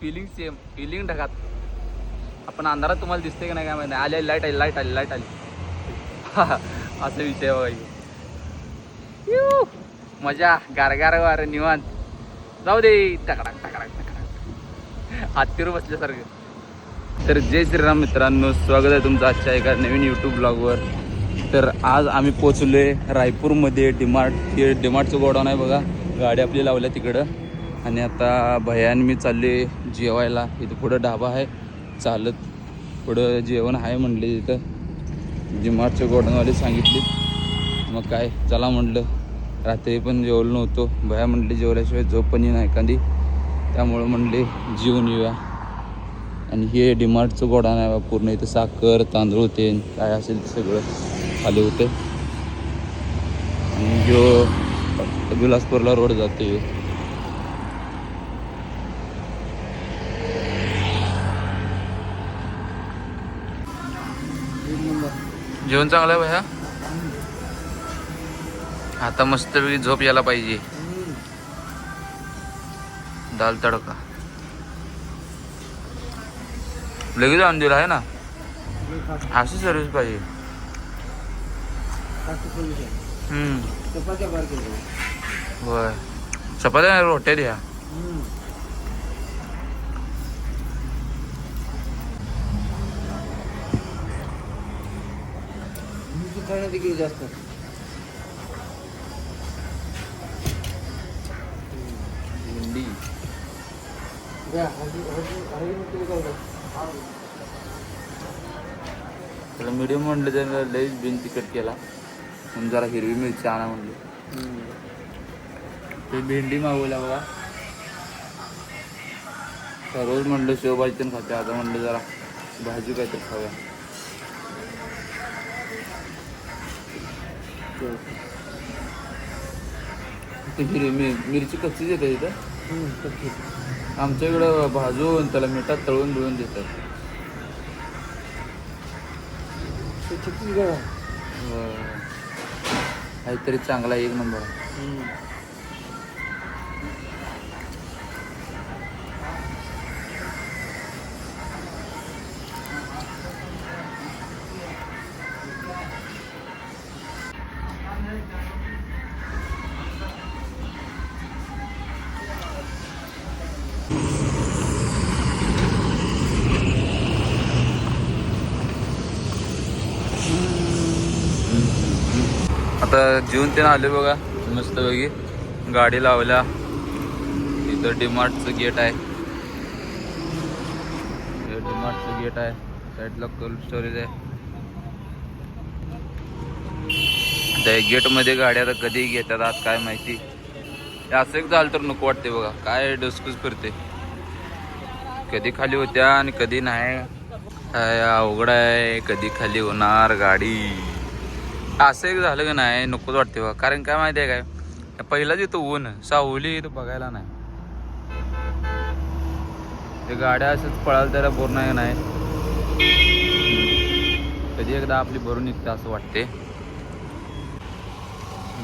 Feeling same feeling ढगात. आपण अंधारात तुम्हाला दिसते की नाही काय माहिती आली लाइट आली लाइट आली लाइट आली. असं विषय बघा यू, मजा गारगार वार निवांत. जाऊ दे. टकडाक टकडाक टकडाक हत्तीवर बसल्यासारखं. तर जय श्रीराम मित्रांनो स्वागत आहे तुमचं आजच्या एका नवीन यूट्यूब ब्लॉगवर तर आज आम्ही पोचलो आहे रायपूरमध्ये. डिमार्ट हे डिमार्टचं गोडाऊन आहे बघा. गाडी आपली लावल्या तिकडं. आणि आता भयान मी चालले जेवायला. इथं पुढं ढाबा आहे. चालत पुढं जेवण आहे म्हणले तिथं जिमाटचे गोडनवाले सांगितले. मग काय चला म्हटलं रात्री पण जेवलो नव्हतो. भया म्हटले जेवल्याशिवाय झोप पण येणार एखादी. त्यामुळं म्हणले जेवून येऊया. आणि हे डिमार्टचं गोडाऊन आहे बा पूर्ण इथं साखर तांदूळ होते काय असेल ते सगळं आले होते. आणि जो बिलासपूरला रोड जाते जेवण चांगलं आहे भया? आता मस्तपैकी झोप यायला पाहिजे. दाल तडका. लगेच आणून दिला आहे ना? अशी सर्विस पाहिजे. होय. चपात्या रोट्या द्या. जास्त. भेंडी. त्याला मिडियम म्हणलं त्याला लईच बिन तिकट केला. म्हणून जरा हिरवी मिरची आणा म्हणलं. ते भेंडी मागवल्या बघा. तर रोज म्हणलं शेवभाजी पण खाते आता म्हणलं जरा भाजी काहीतरी खाऊया. ते हिरवी मिर- मिरची कच्चीच येते इथं. आमच्या इकडं भाजून त्याला मिठात तळून बिळून देतात. छत्तीसगड. काहीतरी चांगला एक नंबर. आहे. ते आले बघा मस्त बघी गाडी लावल्या. इथं डिमार्टचं गेट आहे. हे डिमार्टचं गेट आहे. साईडला कोल्ड स्टोरेज आहे. त्या गेटमध्ये गाड्या आता कधी घेतात आज काय माहिती. असं एक झालं तर नको वाटते बघा. काय डसकूस फिरते कधी खाली होत्या आणि कधी नाही. काय अवघड आहे. कधी खाली होणार गाडी. असं एक झालं की नाही नकोच वाटते बघा. कारण काय माहिती आहे काय? पहिलाच इथं ऊन सावली इथं बघायला नाही. ते गाड्या असंच पळाल त्याला बोर नाही नाही कधी एकदा आपली भरून निघतं असं वाटते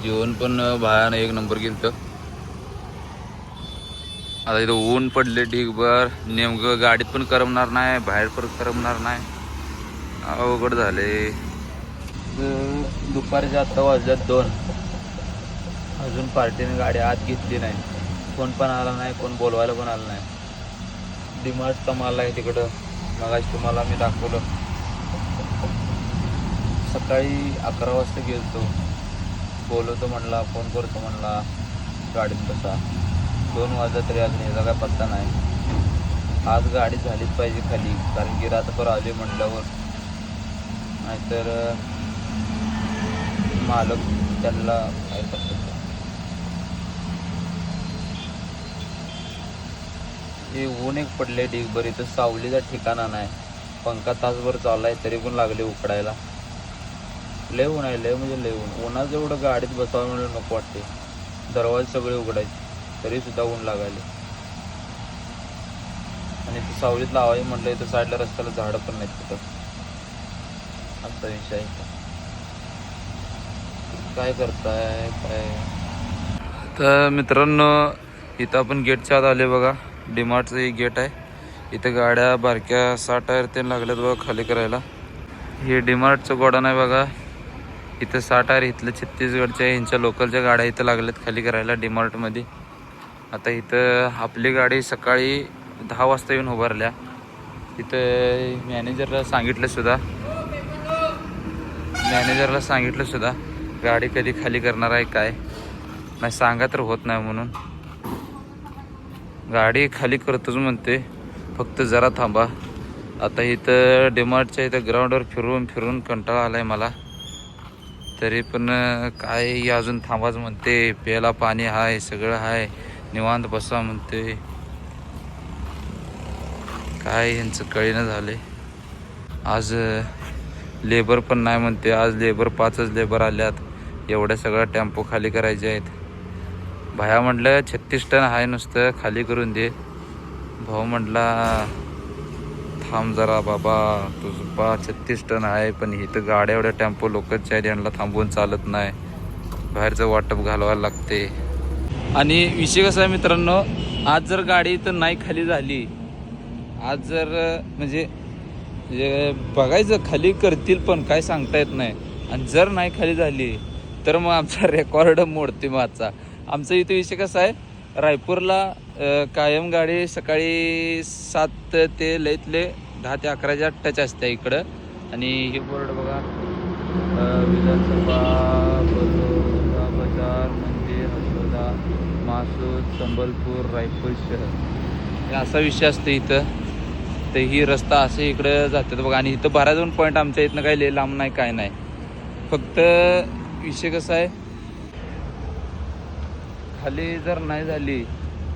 जेवण पण बाहेर एक नंबर गेलं आता इथं ऊन पडले ढीगभर. नेमकं गाडीत पण करमणार नाही बाहेर पण करमणार नाही. अवघड झाले दुपारच्या आत्ता वाजल्यात दोन अजून पार्टीने गाडी आत घेतली नाही. कोण पण आला नाही कोण बोलवायला पण आलं नाही. डिमार्ट तर आहे तिकडं. मगाशी तुम्हाला मी दाखवलं. सकाळी अकरा वाजता गेलतो. बोलवतो म्हणला फोन करतो म्हणला गाडीत बसा. दोन वाजता तरी अजून याचा काय पत्ता नाही. आज गाडी झालीच पाहिजे खाली कारण की रात्रभर आले म्हटल्यावर नाहीतर मालक त्यांना काय करतात? हे ऊन एक पडले ढीगभर इथं सावलीचा ठिकाणा नाही. पंखा तासभर चाललाय तरी पण लागले उकडायला. लय ऊन आहे लय म्हणजे लय ऊन. उन्हात एवढं गाडीत बसावं म्हणून नको वाटते. दरवाजे सगळे उघडायचे तरी सुद्धा ऊन लागायले. आणि ते सावलीत लावायचं म्हटलं इथं साईडला रस्त्याला झाडं पण नाहीत तिथं आमचा विषय आहे काय करताय? काय? तर मित्रांनो इथं आपण गेटच्या आत आले बघा. डिमार्टचं एक गेट आहे. इथं गाड्या बारक्या साठ टायर ते लागल्यात बघा खाली करायला. हे डिमार्टचं गोडाऊन आहे बघा. इथं साठ टायर इथलं छत्तीसगडच्या ह्यांच्या लोकलच्या गाड्या इथं लागल्यात खाली करायला डिमार्टमध्ये. आता इथं आपली गाडी सकाळी दहा वाजता येऊन उभारल्या. इथं मॅनेजरला सांगितलं सुद्धा. मॅनेजरला सांगितलं सुद्धा. गाडी कधी खाली करणार आहे काय? नाही सांगा तर होत नाही म्हणून. गाडी खाली करतोच म्हणते. फक्त जरा थांबा. आता इथं डिमार्टच्या इथं ग्राउंडवर फिरून फिरून कंटाळा आला आहे मला. तरी पण काय अजून थांबाच म्हणते. प्यायला पाणी आहे सगळं आहे निवांत बसा म्हणते. काय यांचं कळीनं झाले. आज लेबर पण नाही म्हणते. आज लेबर पाचच लेबर आल्यात. एवढ्या सगळ्या टेम्पो खाली करायचे आहेत. भाया म्हटलं छत्तीस टन आहे नुसतं खाली करून दे. भाऊ म्हटला थांब जरा बाबा तुझं बा छत्तीस टन आहे पण इथं गाड्या एवढ्या टेम्पो लोकच आहेत यांना थांबवून चालत नाही. बाहेरचं वाटप घालवायला लागते. आणि विषय कसा आहे मित्रांनो आज जर गाडी तर नाही खाली झाली आज जर म्हणजे, म्हणजे बघायचं खाली करतील पण काय सांगता येत नाही. आणि जर नाही खाली झाली तर मग आमचा रेकॉर्ड मोडते मग आमचा इथे विषय कसा आहे? रायपूरला कायम गाडी सकाळी सात ते लईतले दहा ते अकराच्या टच असते इकडं. आणि हे बोर्ड बघा. विधानसभा बडोदा बाजार मंदिर हसोदा मासूद संबलपूर रायपूर शहर. हे असा विषय असतो इथं. तर ही रस्ता असे इकडं जातात बघा. आणि इथं बारा दोन पॉईंट आमच्या इथनं काही लिहिलं लांब नाही काय नाही. फक्त विषय कसा आहे? खाली जर नाही झाली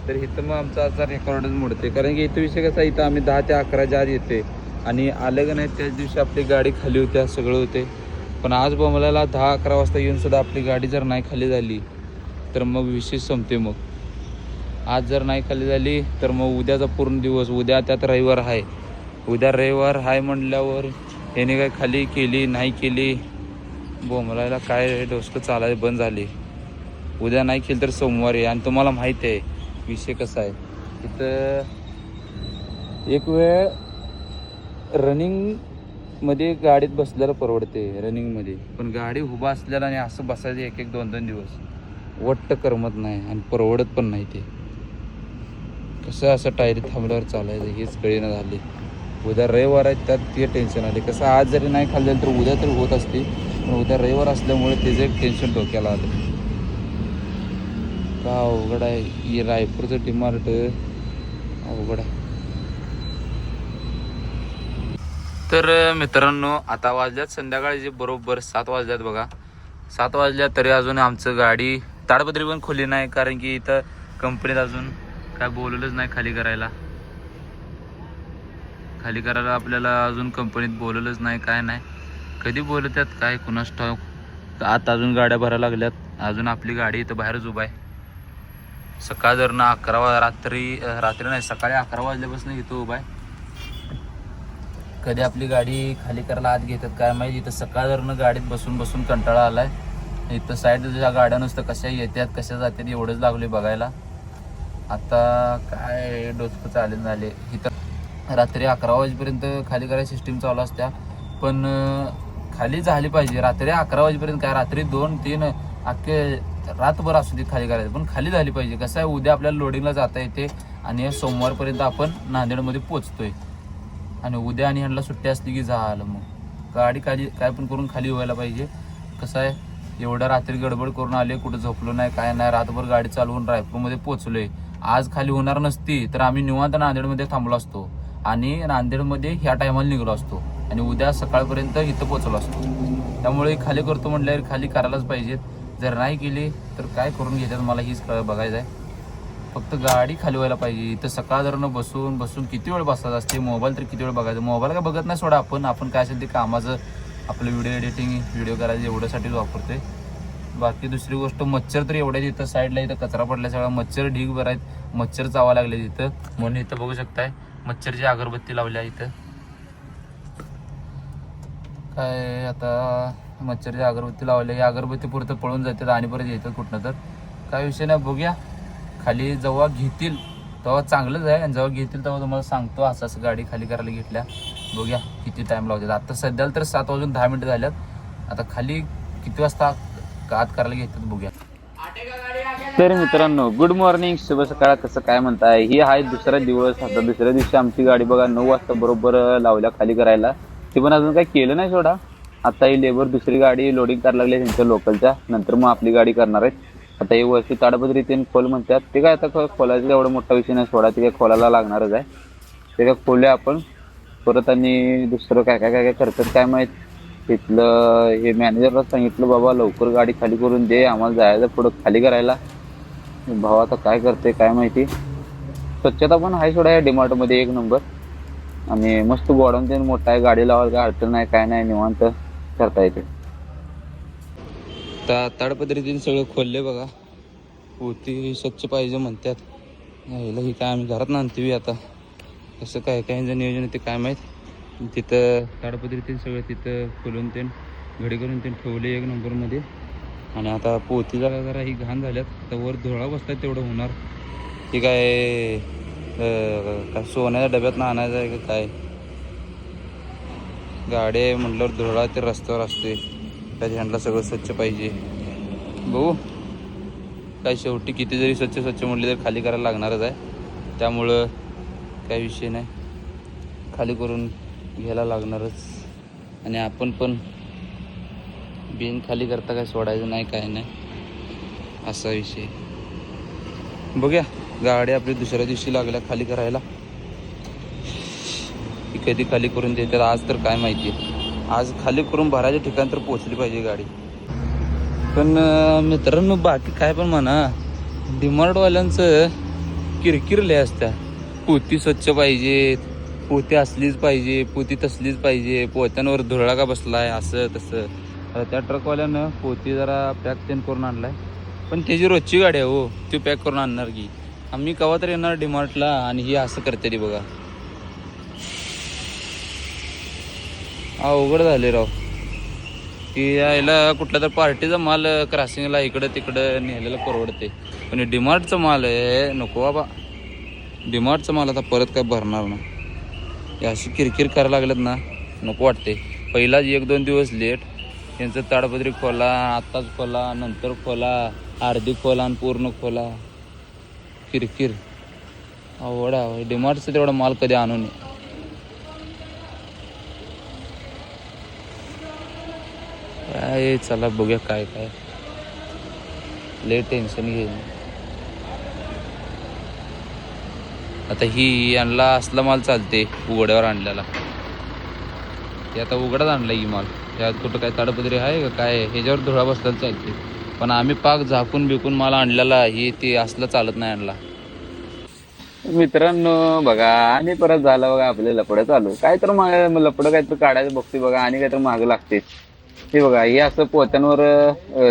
तर इथं मग आमचा आजचा रेकॉर्डच मोडते. कारण की इथं विषय कसा आहे, इथं आम्ही दहा ते अकराच्या आत येते. आणि आलं का नाही त्याच दिवशी आपली गाडी खाली होत्या सगळं होते. पण आज बोमलाला दहा अकरा वाजता येऊन सुद्धा आपली गाडी जर नाही खाली झाली तर मग विशेष संपते मग. आज जर नाही खाली झाली तर मग उद्याचा पूर्ण दिवस उद्या त्यात रविवार आहे. उद्या रविवार आहे म्हटल्यावर याने काय खाली केली नाही केली बोमरायला काय डोसकं चालायला बंद झाली. उद्या नाही केली तर सोमवारी आणि तुम्हाला माहीत आहे विषय कसा आहे. तिथं एक वेळ रनिंगमध्ये गाडीत बसल्याला परवडते रनिंगमध्ये पण गाडी उभा असल्याला आणि असं बसायचं एक एक दोन दोन दिवस. वट्ट करमत नाही आणि परवडत पण नाही ते. कसं असं टायरी थांबल्यावर चालायचं हेच कळेना झाली. उद्या रविवार आहे त्यात ते टेन्शन आले. कसं आज जरी नाही खाल्लं तर उद्या तरी होत असते. पण उद्या रविवार असल्यामुळे त्याचं एक टेन्शन डोक्याला आलं. का अवघड आहे? रायपूरचं डिमार्ट अवघड आहे. तर मित्रांनो आता वाजल्यात संध्याकाळचे बरोबर सात वाजल्यात बघा. सात वाजल्या तरी अजून आमचं गाडी ताडपत्री पण खोली नाही कारण की इथं कंपनीत अजून काय बोलवलंच नाही खाली करायला. खाली करायला आपल्याला अजून कंपनीत बोलवलंच नाही काय नाही. कधी बोलतात काय कुणास ठाऊक? आता अजून गाड्या भरायला लागल्यात. अजून आपली गाडी इथं बाहेरच उभा आहे. सकाळ जर ना अकरा वा रात्री रात्री नाही सकाळी अकरा वाजल्यापासून इथं उभा आहे. कधी आपली गाडी खाली करायला आत घेतात काय माहिती? इथं सकाळ जर गाडीत बसून बसून कंटाळा आलाय. इथं साईड तुझ्या गाड्या नुसतं कशा येतात कशा जातात एवढंच लागले बघायला. आता काय डोसकं चालेल झाले. इथं रात्री अकरा वाजेपर्यंत खाली करायची सिस्टीम चालू असत्या. पण खाली झाली पाहिजे. रात्री अकरा वाजेपर्यंत काय? रात्री दोन तीन अख्खे रातभर असू दे खाली करायचं. पण खाली झाली पाहिजे. कसं आहे उद्या आपल्याला लोडिंगला जाता येते आणि सोमवारपर्यंत आपण नांदेडमध्ये पोचतोय आणि उद्या आणि ह्यांना सुट्टी असली की झालं मग. गाडी खाली काय पण करून खाली व्हायला पाहिजे. कसं आहे एवढ्या रात्री गडबड करून आले कुठं झोपलो नाही काय नाही रातभर गाडी चालवून रायपूरमध्ये पोचलोय आज खाली होणार नसती तर आम्ही निवांत नांदेडमध्ये थांबलो असतो. आणि नांदेडमध्ये ह्या टायमाला निघलो असतो. आणि उद्या सकाळपर्यंत इथं पोचलो असतो. त्यामुळे खाली करतो म्हटल्यावर खाली करायलाच पाहिजेत. जर नाही केली तर काय करून घेतात मला हीच कळ बघायचं आहे. फक्त गाडी खाली व्हायला पाहिजे. इथं सकाळ बसून बसून किती वेळ बसतात असते? मोबाईल तर किती वेळ बघायचं? मोबाईल काय बघत नाही सोडा आपण. आपण काय असेल ते कामाचं आपलं व्हिडिओ एडिटिंग व्हिडिओ करायचं एवढ्यासाठीच वापरतोय. बाकी दुसरी गोष्ट मच्छर तर एवढ्या इथं साईडला इथं कचरा पडला सगळा. मच्छर ढीग भर आहेत मच्छर चावा लागले तिथं. म्हणून इथं बघू शकताय मच्छरची अगरबत्ती लावल्या इथं. काय आता मच्छरची अगरबत्ती लावली अगरबत्ती पुरतं पळून जातात आणि परत येतात कुठनं तर. काय विषय नाही बघूया. खाली जेव्हा घेतील तेव्हा चांगलंच आहे. आणि जेव्हा घेतील तेव्हा तुम्हाला सांगतो असं असं गाडी खाली करायला घेतल्या. बघूया किती टाईम लावतात. आता सध्याला तर सात वाजून दहा मिनिटं झाल्यात. आता खाली किती वाजता आत करायला घेतात बघूया. तर मित्रांनो गुड मॉर्निंग शुभ सकाळ. कसं काय म्हणताय? ही आहे दुसरा दिवस. आता दुसऱ्या दिवशी आमची गाडी बघा नऊ वाजता बरोबर लावल्या खाली करायला. ते पण अजून काही केलं नाही सोडा. आता ही लेबर दुसरी गाडी लोडिंग करायला लागली त्यांच्या लोकलच्या. नंतर मग आपली गाडी करणार आहेत. आता हे वरती ताडपत्री खोल म्हणतात. ते काय आता खो- खोलायचा एवढा मोठा विषय नाही सोडा. ते काय खोलायला लागणारच आहे. ते काय खोलूया आपण. परत आणि दुसरं काय काय काय काय करतात काय माहीत. तिथलं हे मॅनेजरला सांगितलं बाबा लवकर गाडी खाली करून दे. आम्हाला जायचं पुढं खाली करायला. भाऊ आता काय करते काय माहिती. स्वच्छता पण आहे सोडा या डिमार्टमध्ये एक नंबर. आणि मस्त गोडाऊन ते मोठा आहे गाडी लावायला काय अडचण नाही काय नाही निवांत करता येते. ताडपदरीतील सगळं खोलले बघा. पोती स्वच्छ पाहिजे म्हणतात. यायला ही काय आम्ही घरात आणते आता. कसं काय काय नियोजन आहे ते काय माहीत. तिथं ताडपत्रीतील सगळं तिथं खोलून ते घडी करून ते ठेवले एक नंबरमध्ये. आणि आता पोती जरा जरा ही घाण झाल्यात. तर वर धुळा बसतात तेवढं होणार. हे काय काय सोन्याच्या डब्यात आणायचं आहे का काय? गाडी आहे म्हटल्यावर धुळा ते रस्त्यावर असते त्याच्या झेंडला सगळं स्वच्छ पाहिजे. बघू. काय शेवटी किती जरी स्वच्छ स्वच्छ म्हटली तर खाली करायला लागणारच आहे. त्यामुळं काही विषय नाही. खाली करून घ्यायला लागणारच. आणि आपण पण बिन खाली करता काय सोडायचं नाही काय नाही. असा विषय. बघूया. गाडी आपली दुसऱ्या दिवशी लागल्या खाली करायला. ती कधी खाली करून देतात आज तर काय माहिती आज खाली करून भरायच्या ठिकाण तर पोचली पाहिजे गाडी. पण मित्रांनो बाकी काय पण म्हणा. डिमार्टवाल्यांचं किरकिर लय असत्या. पोती स्वच्छ पाहिजेत पोती असलीच पाहिजे पोती तसलीच पाहिजे पोत्यांवर धुरळा का बसलाय असं तसं. आता त्या ट्रकवाल्यानं पोती जरा पॅक तेन करून आणलाय. पण त्याची रोजची गाडी आहे हो ती पॅक करून आणणार की. आम्ही कवा तर येणार डिमार्टला आणि ही असं करते ती बघा. अवघड झाले राव. की यायला कुठल्या तर पार्टीचा माल क्रॉसिंगला इकडं तिकडं नेलेलं परवडते. पण डिमार्टचा माल आहे नको बाबा. डिमार्टचा माल आता परत काय भरणार ना हे अशी किरकिर करायला लागलेत ना नको वाटते. पहिलाच एक दोन दिवस लेट. त्यांचं ताडपत्री खोला आत्ताच खोला नंतर खोला अर्धी खोला आणि पूर्ण खोला. किरकिर. आवड आहे डिमार्टचं तेवढा माल कधी आणू नये. काय चला बघूया काय काय. लय टेन्शन घेईन आता ही यांना असला माल चालते उघड्यावर आणलेला. ते आता उघडाच आणला ही माल. त्यात कुठं काय ताडपत्री आहे का काय? ह्याच्यावर धुळा बसलेला चालते पण आम्ही पाक झाकून बिकून माल आणलेला हे ते असलं चालत नाही आणला. मित्रांनो बघा आणि परत झालं बघा आपले लपडं चालू. काय तर माग लपडं काय तर काढायचं बघते बघा आणि काय तर मागं लागते हे बघा हे असं पोत्यांवर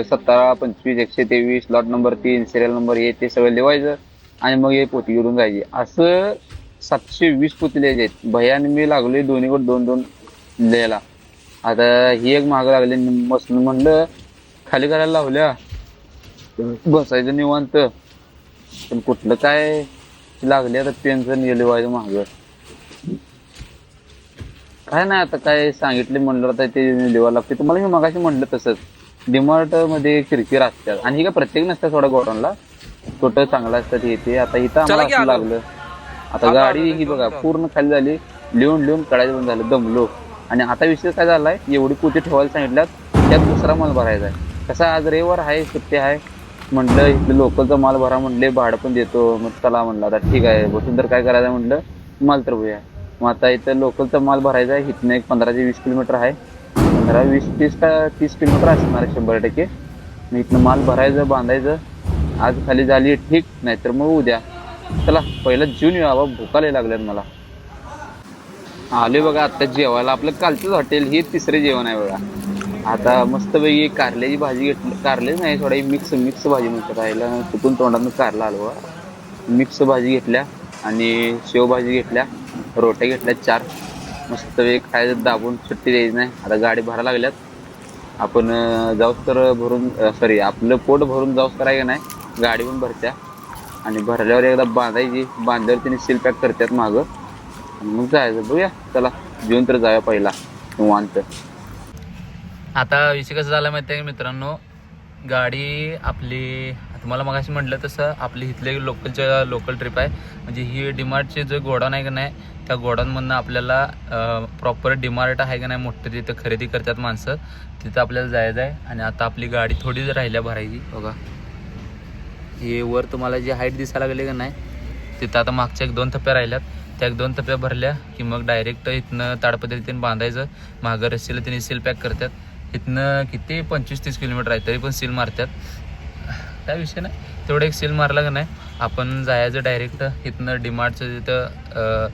सतरा पंचवीस एकशे तेवीस लॉट नंबर तीन सिरियल नंबर हे ते सगळं लिवायचं आणि मग हे पोती घेऊन जायची. असं सातशे वीस पोती लिहायचे आहेत. भयाने मी लागलोय दोन्हीकडे दोन दोन लिहायला. आता ही एक मागं लागली मस्त म्हणलं खाली करायला लावल्या. बसायचं निवांत. पण कुठलं काय? लागले आता पेनचं नेले व्हायचं महाग काय नाही आता काय सांगितले म्हणलं आता ते लिवायला लागते तुम्हाला मी मगाशी म्हणलं तसंच. डिमार्टमध्ये किरकिर असतात आणि ही काय प्रत्येक नसतात थोडा गोडाऊनला. छोटं चांगलं असतात हे ते. आता इथं आम्हाला असं लागलं. आता गाडी ही बघा पूर्ण खाली झाली. लिहून लिहून कडायचं पण झालं. दमलो. आणि आता विषय काय झालाय? एवढी पोती ठेवायला सांगितल्यात त्यात दुसरा माल भरायचा आहे. कसा आज रविवार आहे सुट्टी आहे? म्हटलं इथलं लोकलचा माल भरा म्हणले भाडं पण देतो. मग चला म्हणलं आता ठीक आहे. बसून तर काय करायचं म्हटलं माल तर भूया मग आता इथं लोकलचा माल भरायचा आहे इथनं एक पंधरा ते वीस किलोमीटर आहे. पंधरा वीस तीस का तीस किलोमीटर असणार शंभर टक्के. मग इथनं माल भरायचं बांधायचं. आज खाली झाली ठीक. नाहीतर मग उद्या. चला पहिलं जून यावं भुकाले लागल्यात मला. आले बघा आत्ता जेवायला. आपलं कालचंच हॉटेल हे तिसरे जेवण आहे बघा. आता मस्तपैकी कारल्याची भाजी घेतली. कारलेच नाही थोडा मिक्स मिक्स भाजी म्हणतात. राहिला चुकून तोंडातून कारला आलो मिक्स भाजी घेतल्या आणि शेवभाजी घेतल्या रोट्या घेतल्या चार. मस्तपैकी खायचं दाबून सुट्टी द्यायची नाही. आता गाडी भरायला लागल्यात. आपण अं, जाऊस तर भरून सॉरी आपलं पोट भरून जाऊस तर आहे का नाही गाडी पण भरत्या. आणि भरल्यावर एकदा बांधायची. बांधल्यावर तिने सील पॅक करतात मागं. आणि मग जायचं. बघूया चला जेवून तर जाऊया पहिला. निवांत. आता विषय कसं झाला माहिती आहे मित्रांनो? गाडी आपली तुम्हाला मगाशी म्हटलं तसं आपली इथले लोकलच्या लोकल ट्रिप आहे. म्हणजे ही डिमार्टचे जो गोडाऊन आहे का नाही त्या गोडाऊनमधनं आपल्याला प्रॉपर डिमार्ट आहे का नाही मोठं तिथं खरेदी करतात माणसं. तिथं आपल्याला जायचं आहे. आणि आता आपली गाडी थोडी राहिल्या भरायची बघा. हे वर तुम्हाला जी हाईट दिसायला लागली का नाही तिथं आता मागच्या एक दोन थप्प्या राहिल्यात. त्या एक दोन थप्प्या भरल्या की मग डायरेक्ट इथनं ताडपद्धतीने बांधायचं. मागं रस्सीला तिने सील पॅक करतात. इथनं किती? पंचवीस तीस किलोमीटर आहे तरी पण सील मारतात काय विषय नाही. तेवढं एक सील मारला का नाही आपण जायचं डायरेक्ट इथनं डिमार्टचं तिथं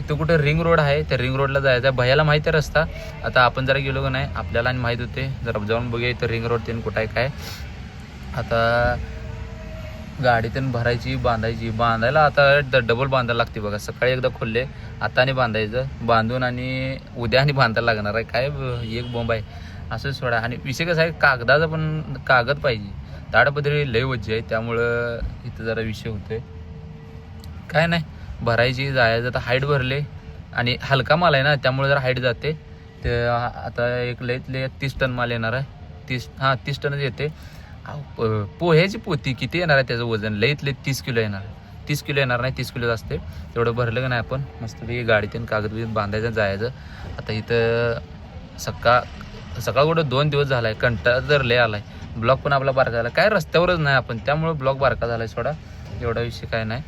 इथं कुठं रिंग रोड आहे त्या रिंग रोडला जायचं आहे. भयाला माहिती आहे रस्ता. आता आपण जरा गेलो का नाही आपल्याला आणि माहीत होते. जरा जाऊन बघूया इथं रिंग रोड तीन कुठं आहे काय. आता गाडीतून भरायची बांधायची. बांधायला आता ड- डबल बांधायला लागते बघा. सकाळी एकदा खोलले आता आणि बांधायचं. बांधून आणि उद्या आणि बांधायला लागणार आहे. काय एक बॉम्ब आहे. असं सोडा. आणि विषय कसा आहे कागदाचा पण कागद पाहिजे. ताडपत्री लय वज्जी आहे त्यामुळं इथं जरा विषय होतोय. काय नाही भरायची जायचं आता हाईट भरले. आणि हलका माल आहे ना त्यामुळे जरा हाईट जाते. ते आता एक लयत लय तीस टन माल येणार आहे. तीस हां तीस टनच येते. पोह्याची पोती किती येणार आहे त्याचं वजन? लईत लई तीस किलो येणार आहे. तीस किलो येणार नाही तीस किलो असते. तेवढं भरलं का नाही आपण? मस्तपैकी गाडीतून कागद बिगद बांधायचं जायचं. आता इथं सक्का सकाळ कुठं दोन दिवस झाला आहे कंटाळा जर लय आला आहे ब्लॉक पण आपला बारका झाला. काय रस्त्यावरच नाही आपण त्यामुळं ब्लॉक बारका झाला आहे सोडा. एवढा विषय काय नाही.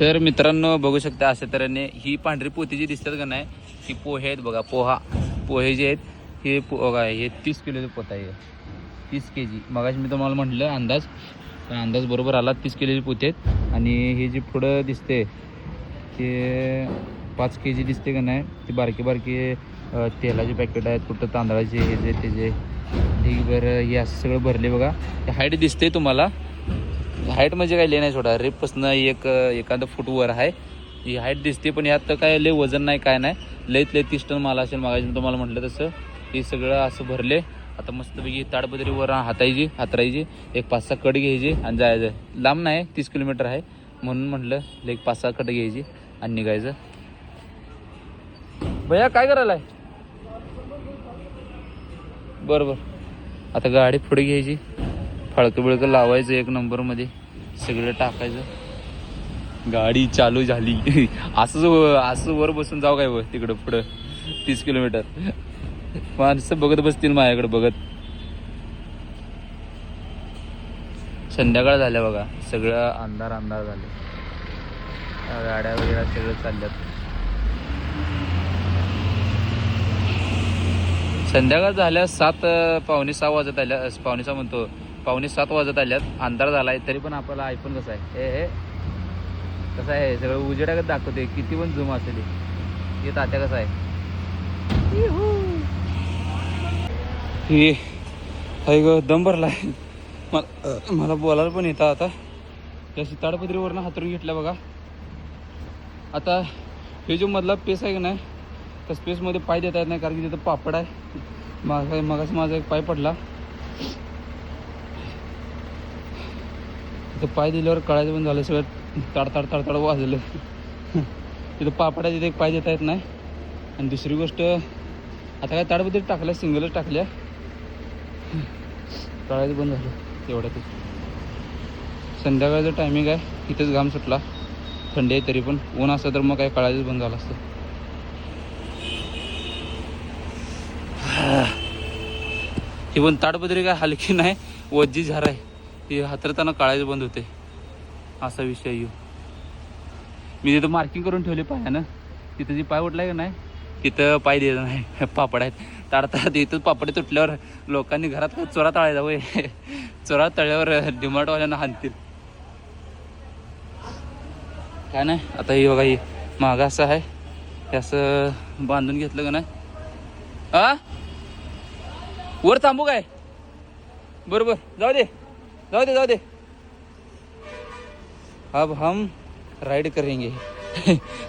तर मित्रांनो बघू शकता अशा तऱ्हेने ही पांढरी पोती जी दिसतात का नाही ही पोहे आहेत बघा पोहा. पोहे जे आहेत हे पो बघा हे तीस किलोचे पोत आहे. तीस के जी मगाशी मी तुम्हाला म्हटलं अंदाज. पण अंदाज बरोबर आला तीस किलोचे पोते आहेत. आणि हे जे पुढं दिसते ते पाच के जी दिसते का नाही ते बारके बारके तेलाचे पॅकेट आहेत कुठं तांदळाचे हे जे ते जे. ढीगभर हे असं सगळं भरले बघा. हाईट दिसते तुम्हाला. हाईट म्हणजे काय लय नाही सोडा. रेपपासनं एक एखादं फूट वर आहे. ही हाईट दिसते पण यात तर काय लय वजन नाही काय नाही. लयत लय तीस टन माल असेल मागायचं तुम्हाला म्हटलं तसं. हे सगळं असं भरले. आता मस्तपैकी ताडपदरी वर हातायची हातरायची. एक पाच सहा कट घ्यायची आणि जायचं. लांब नाही तीस किलोमीटर आहे. म्हणून म्हटलं एक पाच सहा कट घ्यायची आणि निघायचं. भैया काय करायला आहे बरोबर. आता गाडी पुढे घ्यायची. फळकं बिळकं लावायचं एक नंबरमध्ये. सगळं टाकायचं. गाडी चालू झाली. असंच असं वर बसून जाऊ काय तिकडं पुढं? तीस किलोमीटर. माणसं बघत बसतील माझ्याकडे बघत. संध्याकाळ झाल्या बघा. सगळं अंधार अंधार झाले. गाड्या वगैरे सगळं चालल्यात. संध्याकाळ झाल्या सात पावणे सहा वाजत आल्या पावणे सहा म्हणतो पावणे सात वाजत आल्यात अंधार झालाय तरी पण आपल्याला आयफोन कसं आहे? हे हे कसं आहे? सगळं उजेडागत दाखवते किती पण झूम असेल हे. तात्या कसं आहे? हे ग दम भरलाय. मला अं, मला बोलायला पण येतं आता. त्या ताडपत्रीवरनं हातरून घेतलं बघा. आता हे जो मधला पेस आहे का नाही त्या स्पेसमध्ये पाय देता येत नाही कारण की तिथं पापड आहे. मग मगाशी माझा एक पाय पडला. तिथं पाय दिल्यावर कळायचं पण झालं सगळं ताड ताड वाजलं. तिथं पापड आहे तिथे एक पाय देता येत नाही. आणि दुसरी गोष्ट आता काय ताडपत्री टाकल्या सिंगलच टाकल्या. कळायचं बंद झालं एवढ्यातच संध्याकाळचं टायमिंग आहे इथंच घाम सुटला. थंडी आहे तरी पण ऊन असतं तर मग काय कळायचंच बंद झालं असतं. ही पण ताडपत्री काय हलकी नाही वज्जी झार आहे. ती हातरताना काळायचं बंद होते असा विषय येऊ मी तिथं मार्किंग करून ठेवले पायानं तिथं जी पाय उठलाय का नाही तिथं पाय द्यायचं नाही. पापड आहेत. ताडतात इथं पापड तुटल्यावर लोकांनी घरात चोरा तळायचा वय चोरा तळ्यावर डिमार्टवाल्यांना हाणतील. काय नाही आता हे बघा हे असं आहे. हे असं बांधून घेतलं का नाही? हा वर थांबू काय? बरोबर. जाऊ दे. जाऊ दे जाऊ दे. अब हम राईड करेंगे.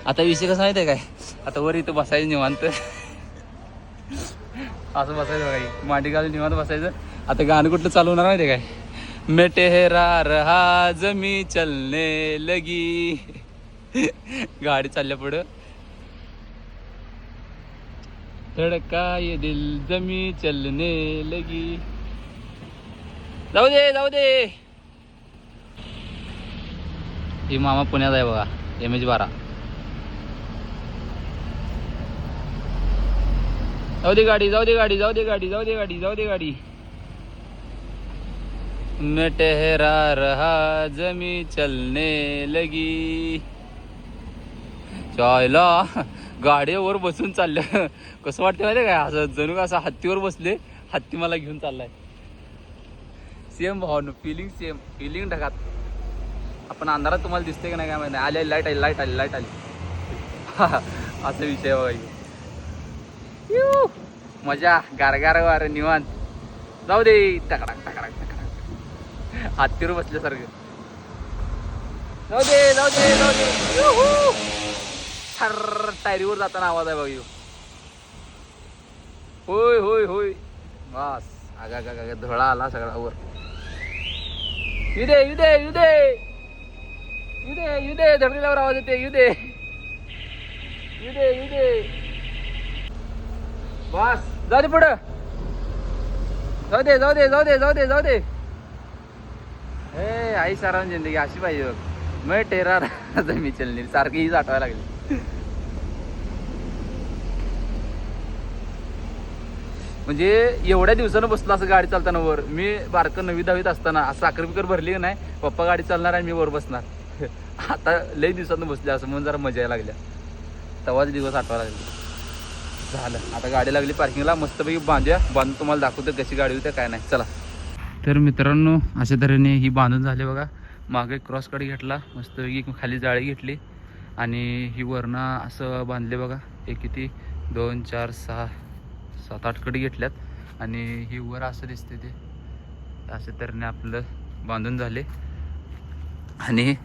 आता विषय कसा माहिती आहे काय? आता वर इथं बसायचं निवांत. असं बसायचं बघा मांडी घालून निवांत बसायचं. आता गाणं कुठलं चालू होणार माहिती आहे काय? मैं रहा जमी चलने लगी. गाडी चालल्या पुढं. धडका ये दिल जमी चलने लगी। जाऊ दे जाऊ दे। ही मामा पुण्यात आहे बघा एम एच बारा. जाऊ दे गाडी जाऊ दे गाडी जाऊ दे गाडी जाऊ दे गाडी जाऊ दे गाडी. मैं टहरा रहा जमी चलने लगी. चॉयला गाडीवर बसून चाललं. कसं वाटतं माहिती काय असं जणू का असं हत्तीवर बसले हत्ती मला घेऊन चाललाय. सेम भावनो फिलिंग सेम फिलिंग ढगात. आपण अंधारात तुम्हाला दिसते का नाही काय माहिती आले लाइट आली लाइट आली लाइट आली. असा विषय आहे मजा गारगार वार निवांत. जाऊ दे. टकडाक टकडाक टकडाक हत्तीवर बसल्यासारखं. जाऊ दे जाऊ दे जाऊ दे. युहू. टायरीवर जाताना आवाज आहे बघ ह्यो. होय होय होय. बस. आगा गा गा धोळा आला सगळा वर. यू दे यू दे यू दे. यू दे यू दे. धडकील्यावर आवाज येते यू दे. यू दे येऊ दे. बस. जाऊ दे पुढं. जाऊ दे जाऊ दे जाऊ दे जाऊ दे जाऊ दे. ए आई सारा जिंदगी अशी पाहिजे बघ. मैं टेरा मी चलनी सारखी हीच आठवायला लागली. म्हणजे एवढ्या दिवसानं बसलो असं गाडी चालताना वर. मी बारकं नवी दहावीत असताना असं साखर बिकर भरली नाही पप्पा गाडी चालणार आणि मी वर बसणार. आता लई दिवसानं बसले असं म्हणून जरा मजा यायला लागल्या. तेव्हाच दिवस आठवायला लागले. झालं. आता गाडी लागली पार्किंगला मस्तपैकी बांधूया. बांधून तुम्हाला दाखवतो कशी गाडी होते काय नाही. चला. तर मित्रांनो अशा तऱ्हेने ही बांधून झाली बघा. मागे क्रॉस कट घेतला मस्तपैकी खाली जाळी घेतली. आणि ही वरना असं बांधले बघा. हे किती? दोन चार सहा. सात आठ कडी घेतल्यात. आणि ही वर असं दिसते ते. अशा तऱ्हेने आपलं बांधून झाले. आणि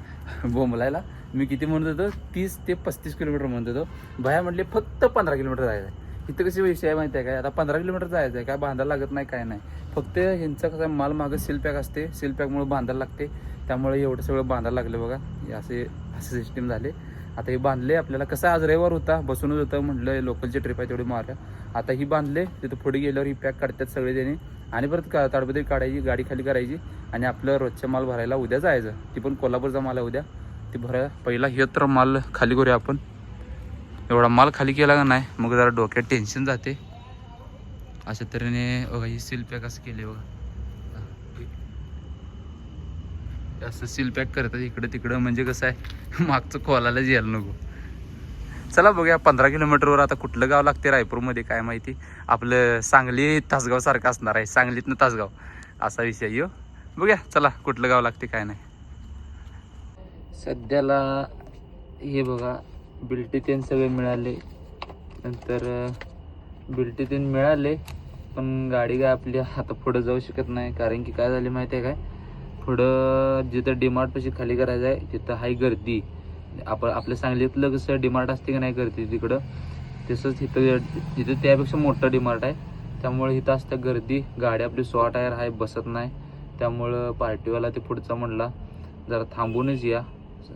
बोंबलायला मी किती म्हणत होतो? तीस ते पस्तीस किलोमीटर म्हणत होतो. भया म्हटले फक्त पंधरा किलोमीटर जायचं आहे इथं कशी विषय आहे माहिती आहे काय? आता पंधरा किलोमीटर जायचं आहे काय बांधायला लागत नाही काय नाही. फक्त ह्यांचा कसं माल मागं सील पॅक असते. सील पॅकमुळे बांधायला लागते. त्यामुळे एवढं सगळं बांधायला लागलं बघा. हे असे असे सिस्टीम झाले. आता हे बांधले. आपल्याला कसं आज रविवार होता बसूनच होतं. म्हटलं लोकलची ट्रिप आहे तेवढी मारल्या आता ही बांधले तिथं पुढे गेल्यावर ही पॅक काढतात सगळे त्यांनी आणि परत का ताडपत्री काढायची गाडी खाली करायची. आणि आपलं रोजचा माल भरायला उद्या जायचं. ती पण कोल्हापूरचा माल आहे उद्या. ती भरायला पहिला हे तर माल खाली करूया आपण. एवढा माल खाली केला का नाही मग जरा डोक्यात टेन्शन जाते. अशा तऱ्हेने बघा ही सील पॅक असं केले बघा. असं सील पॅक करतात इकडं तिकडं म्हणजे कसं आहे मागचं खोलाला यायला नको. चला बघूया पंधरा किलोमीटरवर आता कुठलं गाव लागते रायपूरमध्ये काय माहिती? आपलं सांगली तासगाव सारखं असणार आहे सांगलीतनं तासगाव. असा विषय आहे बघूया चला कुठलं गाव लागते काय नाही. सध्याला हे बघा बिल्टी तेन सगळे मिळाले. नंतर बिल्टी तेन मिळाले पण गाडी काय आपली आता पुढं जाऊ शकत नाही कारण की काय झाले माहिती आहे काय? पुढं जिथं डिमार्ट पशी खाली करायचं आहे तिथं हाय गर्दी. आपण आपल्या सांगलीतलं कसं डिमार्ट असते की नाही गर्दी तिकडं? तसंच इथं तिथं त्यापेक्षा मोठं डिमार्ट आहे त्यामुळे इथं असतं गर्दी. गाडी आपली सोळा टायर आहे बसत नाही. त्यामुळं पार्टीवाला ते पुढचा म्हणला जरा थांबूनच या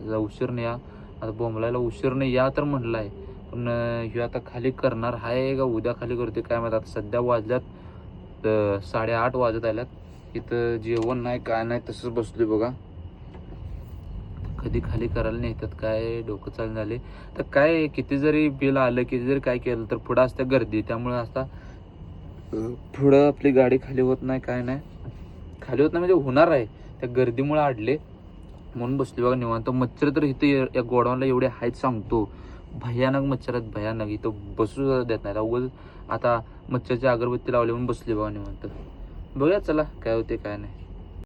जरा या. आता बोंबलायला उशीरने या तर म्हटलं आहे पण ह्यो आता खाली करणार आहे का उद्या खाली करते काय माहीत? आता सध्या वाजल्यात साडेआठ वाजत आल्यात. इथं जेवण नाही काय नाही तसंच बसलोय बघा. कधी खाली करायला नेतात काय डोकं चालून झाले. तर काय किती जरी बिल आलं किती जरी काय केलं तर पुढं असतं गर्दी. त्यामुळे असता पुढं आपली गाडी खाली होत नाही काय नाही. खाली होत नाही म्हणजे होणार आहे. त्या गर्दीमुळे अडले म्हणून बसले बघा निवांत. मच्छर तर इथे या- गोडाऊनला एवढे आहेत सांगतो. भयानक मच्छर आहेत भयानक. इथं बसू देत नाही उगाच आता मच्छरची अगरबत्ती लावली म्हणून बसले बघा निवांत. बघूया चला. काय होते काय नाही.